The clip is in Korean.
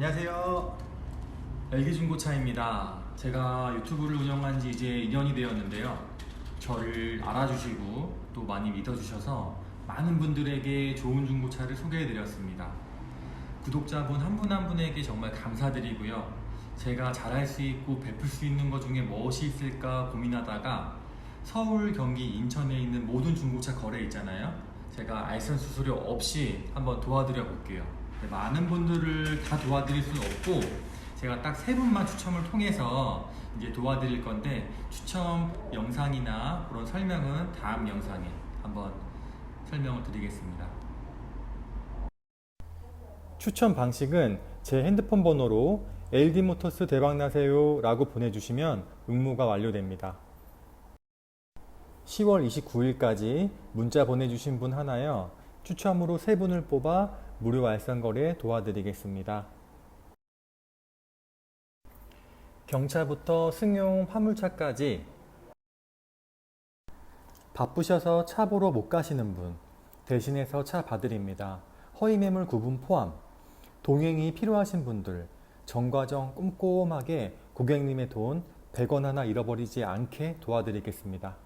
안녕하세요. LG중고차입니다. 제가 유튜브를 운영한 지 이제 2년이 되었는데요. 저를 알아주시고 또 많이 믿어주셔서 많은 분들에게 좋은 중고차를 소개해드렸습니다. 구독자분 한분한 분에게 정말 감사드리고요. 제가 잘할 수 있고 베풀 수 있는 것 중에 무엇이 있을까 고민하다가 서울, 경기, 인천에 있는 모든 중고차 거래 있잖아요. 제가 알선 수수료 없이 한번 도와드려 볼게요. 근데 많은 분들을 다 도와드릴 수는 없고 제가 딱 세 분만 추첨을 통해서 이제 도와드릴 건데 추첨 영상이나 그런 설명은 다음 영상에 한번 설명을 드리겠습니다. 추천 방식은 제 핸드폰 번호로 LD모터스 대박나세요 라고 보내주시면 응모가 완료됩니다. 10월 29일까지 문자 보내주신 분 하나요. 추첨으로 세 분을 뽑아 무료 알선 거래 도와드리겠습니다. 경차부터 승용 화물차까지 바쁘셔서 차 보러 못 가시는 분 대신해서 차 봐드립니다. 허위 매물 구분 포함 동행이 필요하신 분들 전과정 꼼꼼하게 고객님의 돈 100원 하나 잃어버리지 않게 도와드리겠습니다.